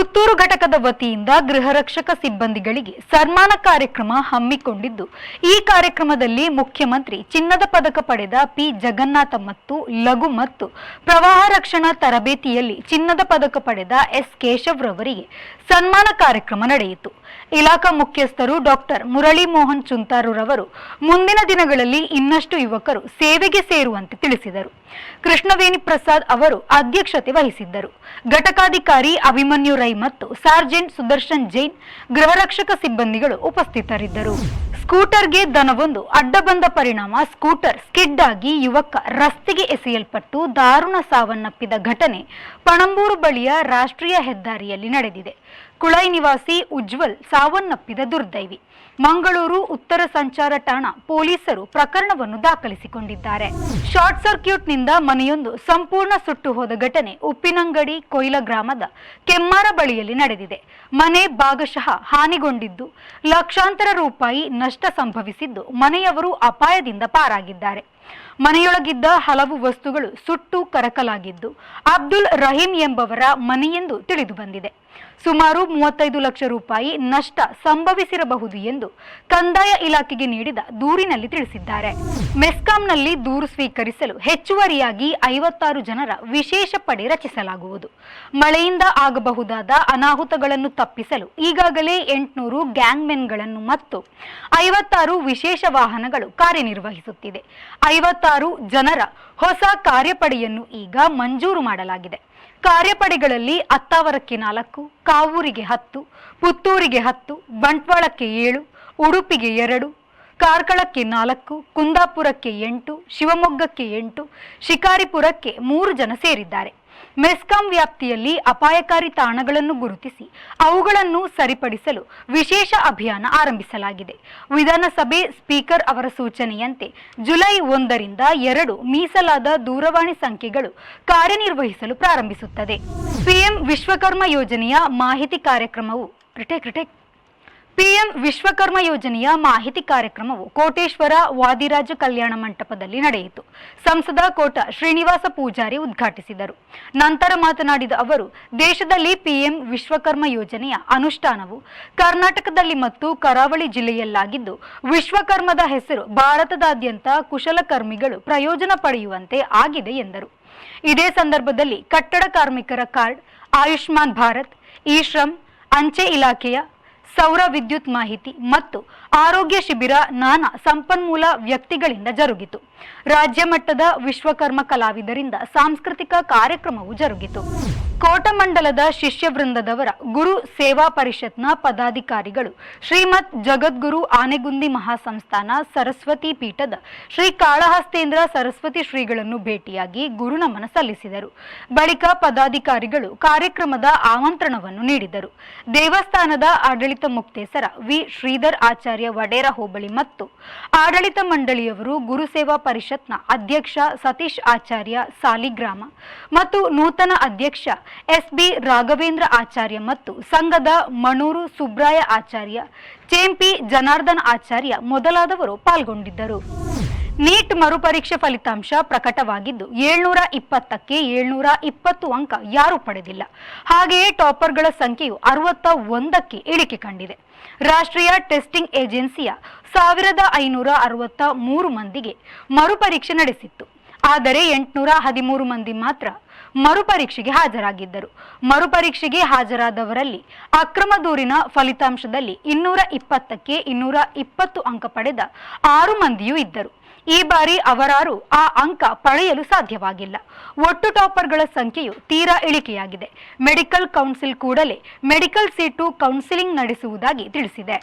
ಪುತ್ತೂರು ಘಟಕದ ವತಿಯಿಂದ ಗೃಹ ರಕ್ಷಕ ಸಿಬ್ಬಂದಿಗಳಿಗೆ ಸನ್ಮಾನ ಕಾರ್ಯಕ್ರಮ ಹಮ್ಮಿಕೊಂಡಿದ್ದು, ಈ ಕಾರ್ಯಕ್ರಮದಲ್ಲಿ ಮುಖ್ಯಮಂತ್ರಿ ಚಿನ್ನದ ಪದಕ ಪಡೆದ ಪಿ. ಜಗನ್ನಾಥ ಮತ್ತು ಲಘು ಮತ್ತು ಪ್ರವಾಹ ರಕ್ಷಣಾ ತರಬೇತಿಯಲ್ಲಿ ಚಿನ್ನದ ಪದಕ ಪಡೆದ ಎಸ್. ಕೇಶವ್ ರವರಿಗೆ ಸನ್ಮಾನ ಕಾರ್ಯಕ್ರಮ ನಡೆಯಿತು. ಇಲಾಖಾ ಮುಖ್ಯಸ್ಥರು ಡಾಕ್ಟರ್ ಮುರಳಿ ಮೋಹನ್ ಚುಂತಾರುರವರು ಮುಂದಿನ ದಿನಗಳಲ್ಲಿ ಇನ್ನಷ್ಟು ಯುವಕರು ಸೇವೆಗೆ ಸೇರುವಂತೆ ತಿಳಿಸಿದರು. ಕೃಷ್ಣವೇಣಿ ಪ್ರಸಾದ್ ಅವರು ಅಧ್ಯಕ್ಷತೆ ವಹಿಸಿದ್ದರು. ಘಟಕಾಧಿಕಾರಿ ಅಭಿಮನ್ಯು ರೈ ಮತ್ತು ಸಾರ್ಜೆಂಟ್ ಸುದರ್ಶನ್ ಜೈನ್ ಗೃಹರಕ್ಷಕ ಸಿಬ್ಬಂದಿಗಳು ಉಪಸ್ಥಿತರಿದ್ದರು. ಸ್ಕೂಟರ್ಗೆ ದನವೊಂದು ಅಡ್ಡ ಬಂದ ಪರಿಣಾಮ. ಸ್ಕೂಟರ್ ಸ್ಕಿಡ್ ಆಗಿ ಯುವಕ ರಸ್ತೆಗೆ ಎಸೆಯಲ್ಪಟ್ಟು ದಾರುಣ ಸಾವನ್ನಪ್ಪಿದ ಘಟನೆ ಪಣಂಬೂರು ಬಳಿಯ ರಾಷ್ಟ್ರೀಯ ಹೆದ್ದಾರಿಯಲ್ಲಿ ನಡೆದಿದೆ. ಕುಳೈ ನಿವಾಸಿ ಉಜ್ವಲ್ ಸಾವನ್ನಪ್ಪಿದ ದುರ್ದೈವಿ. ಮಂಗಳೂರು ಉತ್ತರ ಸಂಚಾರ ಠಾಣಾ ಪೊಲೀಸರು ಪ್ರಕರಣವನ್ನು ದಾಖಲಿಸಿಕೊಂಡಿದ್ದಾರೆ. ಶಾರ್ಟ್ ಸರ್ಕ್ಯೂಟ್ನಿಂದ ಮನೆಯೊಂದು ಸಂಪೂರ್ಣ ಸುಟ್ಟು ಹೋದ ಘಟನೆ ಉಪ್ಪಿನಂಗಡಿ ಕೊಯ್ಲ ಗ್ರಾಮದ ಕೆಮ್ಮಾರ ಬಳಿಯಲ್ಲಿ ನಡೆದಿದೆ. ಮನೆ ಭಾಗಶಃ ಹಾನಿಗೊಂಡಿದ್ದು ಲಕ್ಷಾಂತರ ರೂಪಾಯಿ ನಷ್ಟ ಸಂಭವಿಸಿದ್ದು ಮನೆಯವರು ಅಪಾಯದಿಂದ ಪಾರಾಗಿದ್ದಾರೆ. ಮನೆಯೊಳಗಿದ್ದ ಹಲವು ವಸ್ತುಗಳು ಸುಟ್ಟು ಕರಕಲಾಗಿದ್ದು ಅಬ್ದುಲ್ ರಹೀಂ ಎಂಬವರ ಮನೆಯೆಂದು ತಿಳಿದು ಬಂದಿದೆ. ಸುಮಾರು ಮೂವತ್ತೈದು ಲಕ್ಷ ರೂಪಾಯಿ ನಷ್ಟ ಸಂಭವಿಸಿರಬಹುದು ಎಂದು ಕಂದಾಯ ಇಲಾಖೆಗೆ ನೀಡಿದ ದೂರಿನಲ್ಲಿ ತಿಳಿಸಿದ್ದಾರೆ. ಮೆಸ್ಕಾಂನಲ್ಲಿ ದೂರು ಸ್ವೀಕರಿಸಲು ಹೆಚ್ಚುವರಿಯಾಗಿ ಐವತ್ತಾರು ಜನರ ವಿಶೇಷ ಪಡೆ ರಚಿಸಲಾಗುವುದು. ಮಳೆಯಿಂದ ಆಗಬಹುದಾದ ಅನಾಹುತಗಳನ್ನು ತಪ್ಪಿಸಲು ಈಗಾಗಲೇ ಎಂಟುನೂರು ಗ್ಯಾಂಗ್ಮೆನ್ಗಳನ್ನು ಮತ್ತು ಐವತ್ತಾರು ವಿಶೇಷ ವಾಹನಗಳು ಕಾರ್ಯನಿರ್ವಹಿಸುತ್ತಿದೆ. ಐವತ್ತಾರು ಜನರ ಹೊಸ ಕಾರ್ಯಪಡೆಯನ್ನು ಈಗ ಮಂಜೂರು ಮಾಡಲಾಗಿದೆ. ಕಾರ್ಯಪಡೆಗಳಲ್ಲಿ ಅತ್ತಾವರಕ್ಕೆ ನಾಲ್ಕು, ಕಾವೂರಿಗೆ ಹತ್ತು, ಪುತ್ತೂರಿಗೆ ಹತ್ತು, ಬಂಟ್ವಾಳಕ್ಕೆ ಏಳು, ಉಡುಪಿಗೆ ಎರಡು, ಕಾರ್ಕಳಕ್ಕೆ ನಾಲ್ಕು, ಕುಂದಾಪುರಕ್ಕೆ ಎಂಟು, ಶಿವಮೊಗ್ಗಕ್ಕೆ ಎಂಟು, ಶಿಕಾರಿಪುರಕ್ಕೆ ಮೂರು ಜನ ಸೇರಿದ್ದಾರೆ. ಮೆಸ್ಕಾಂ ವ್ಯಾಪ್ತಿಯಲ್ಲಿ ಅಪಾಯಕಾರಿ ತಾಣಗಳನ್ನು ಗುರುತಿಸಿ ಅವುಗಳನ್ನು ಸರಿಪಡಿಸಲು ವಿಶೇಷ ಅಭಿಯಾನ ಆರಂಭಿಸಲಾಗಿದೆ. ವಿಧಾನಸಭೆ ಸ್ಪೀಕರ್ ಅವರ ಸೂಚನೆಯಂತೆ ಜುಲೈ ಒಂದರಿಂದ ಎರಡು ಮೀಸಲಾದ ದೂರವಾಣಿ ಸಂಖ್ಯೆಗಳು ಕಾರ್ಯನಿರ್ವಹಿಸಲು ಪ್ರಾರಂಭಿಸುತ್ತದೆ. ಸಿಎಂ ವಿಶ್ವಕರ್ಮ ಯೋಜನೆಯ ಮಾಹಿತಿ ಕಾರ್ಯಕ್ರಮವು ಕ್ರಿಟೆ ರಿಟೇಕ್. ಪಿಎಂ ವಿಶ್ವಕರ್ಮ ಯೋಜನೆಯ ಮಾಹಿತಿ ಕಾರ್ಯಕ್ರಮವು ಕೋಟೇಶ್ವರ ವಾದಿರಾಜ ಕಲ್ಯಾಣ ಮಂಟಪದಲ್ಲಿ ನಡೆಯಿತು. ಸಂಸದ ಕೋಟ ಶ್ರೀನಿವಾಸ ಪೂಜಾರಿ ಉದ್ಘಾಟಿಸಿದರು. ನಂತರ ಮಾತನಾಡಿದ ಅವರು, ದೇಶದಲ್ಲಿ ಪಿಎಂ ವಿಶ್ವಕರ್ಮ ಯೋಜನೆಯ ಅನುಷ್ಠಾನವು ಕರ್ನಾಟಕದಲ್ಲಿ ಮತ್ತು ಕರಾವಳಿ ಜಿಲ್ಲೆಯಲ್ಲಾಗಿದ್ದು, ವಿಶ್ವಕರ್ಮದ ಹೆಸರು ಭಾರತದಾದ್ಯಂತ ಕುಶಲಕರ್ಮಿಗಳು ಪ್ರಯೋಜನ ಪಡೆಯುವಂತೆ ಆಗಿದೆ ಎಂದರು. ಇದೇ ಸಂದರ್ಭದಲ್ಲಿ ಕಟ್ಟಡ ಕಾರ್ಮಿಕರ ಕಾರ್ಡ್, ಆಯುಷ್ಮಾನ್ ಭಾರತ್, ಇ ಶ್ರಮ್, ಅಂಚೆ ಇಲಾಖೆಯ ಸೌರ ವಿದ್ಯುತ್ ಮಾಹಿತಿ ಮತ್ತು ಆರೋಗ್ಯ ಶಿಬಿರ ನಾನಾ ಸಂಪನ್ಮೂಲ ವ್ಯಕ್ತಿಗಳಿಂದ ಜರುಗಿತು. ರಾಜ್ಯ ಮಟ್ಟದ ವಿಶ್ವಕರ್ಮ ಕಲಾವಿದರಿಂದ ಸಾಂಸ್ಕೃತಿಕ ಕಾರ್ಯಕ್ರಮವು ಜರುಗಿತು. ಕೋಟಮಂಡಲದ ಶಿಷ್ಯ ವೃಂದದವರ ಗುರು ಸೇವಾ ಪರಿಷತ್ನ ಪದಾಧಿಕಾರಿಗಳು ಶ್ರೀಮತ್ ಜಗದ್ಗುರು ಆನೆಗುಂದಿ ಮಹಾಸಂಸ್ಥಾನ ಸರಸ್ವತಿ ಪೀಠದ ಶ್ರೀ ಕಾಳಹಸ್ತೇಂದ್ರ ಸರಸ್ವತಿ ಶ್ರೀಗಳನ್ನು ಭೇಟಿಯಾಗಿ ಗುರು ನಮನ ಸಲ್ಲಿಸಿದರು. ಬಳಿಕ ಪದಾಧಿಕಾರಿಗಳು ಕಾರ್ಯಕ್ರಮದ ಆಮಂತ್ರಣವನ್ನು ನೀಡಿದರು. ದೇವಸ್ಥಾನದ ಆಡಳಿತ ಮುಕ್ತೇಸರ ವಿ. ಶ್ರೀಧರ್ ಆಚಾರ್ಯ ವಡೇರ ಹೋಬಳಿ ಮತ್ತು ಆಡಳಿತ ಮಂಡಳಿಯವರು ಗುರು ಸೇವಾ ಪರಿಷತ್ನ ಅಧ್ಯಕ್ಷ ಸತೀಶ್ ಆಚಾರ್ಯ ಸಾಲಿಗ್ರಾಮ ಮತ್ತು ನೂತನ ಅಧ್ಯಕ್ಷ ಎಸ್ ಬಿ ರಾಘವೇಂದ್ರ ಆಚಾರ್ಯ ಮತ್ತು ಸಂಘದ ಮಣೂರು ಸುಬ್ರಾಯ ಆಚಾರ್ಯ, ಚೇಂಪಿ ಜನಾರ್ದನ್ ಆಚಾರ್ಯ ಮೊದಲಾದವರು ಪಾಲ್ಗೊಂಡಿದ್ದರು. ನೀಟ್ ಮರುಪರೀಕ್ಷೆ ಫಲಿತಾಂಶ ಪ್ರಕಟವಾಗಿದ್ದು, ಏಳ್ನೂರ ಇಪ್ಪತ್ತಕ್ಕೆ ಏಳ್ನೂರ ಇಪ್ಪತ್ತು ಅಂಕ ಯಾರೂ ಪಡೆದಿಲ್ಲ. ಹಾಗೆಯೇ ಟಾಪರ್ಗಳ ಸಂಖ್ಯೆಯು ಅರವತ್ತ ಒಂದಕ್ಕೆ ಇಳಿಕೆ ಕಂಡಿದೆ. ರಾಷ್ಟ್ರೀಯ ಟೆಸ್ಟಿಂಗ್ ಏಜೆನ್ಸಿಯ ಸಾವಿರದ ಐನೂರ ಅರವತ್ತ ಮೂರು ಮಂದಿಗೆ ಮರುಪರೀಕ್ಷೆ ನಡೆಸಿತ್ತು. ಆದರೆ ಎಂಟುನೂರ ಹದಿಮೂರು ಮಂದಿ ಮಾತ್ರ ಮರುಪರೀಕ್ಷೆಗೆ ಹಾಜರಾಗಿದ್ದರು. ಮರುಪರೀಕ್ಷೆಗೆ ಹಾಜರಾದವರಲ್ಲಿ ಅಕ್ರಮ ದೂರಿನ ಫಲಿತಾಂಶದಲ್ಲಿ ಇನ್ನೂರ ಇಪ್ಪತ್ತಕ್ಕೆ ಇನ್ನೂರ ಇಪ್ಪತ್ತು ಅಂಕ ಪಡೆದ ಆರು ಮಂದಿಯೂ ಇದ್ದರು. ಈ ಬಾರಿ ಅವರಾರು ಆ ಅಂಕ ಪಡೆಯಲು ಸಾಧ್ಯವಾಗಿಲ್ಲ. ಒಟ್ಟು ಟಾಪರ್ಗಳ ಸಂಖ್ಯೆಯು ತೀರಾ ಇಳಿಕೆಯಾಗಿದೆ. ಮೆಡಿಕಲ್ ಕೌನ್ಸಿಲ್ ಕೂಡಲೇ ಮೆಡಿಕಲ್ ಸೀಟು ಕೌನ್ಸಿಲಿಂಗ್ ನಡೆಸುವುದಾಗಿ ತಿಳಿಸಿದೆ.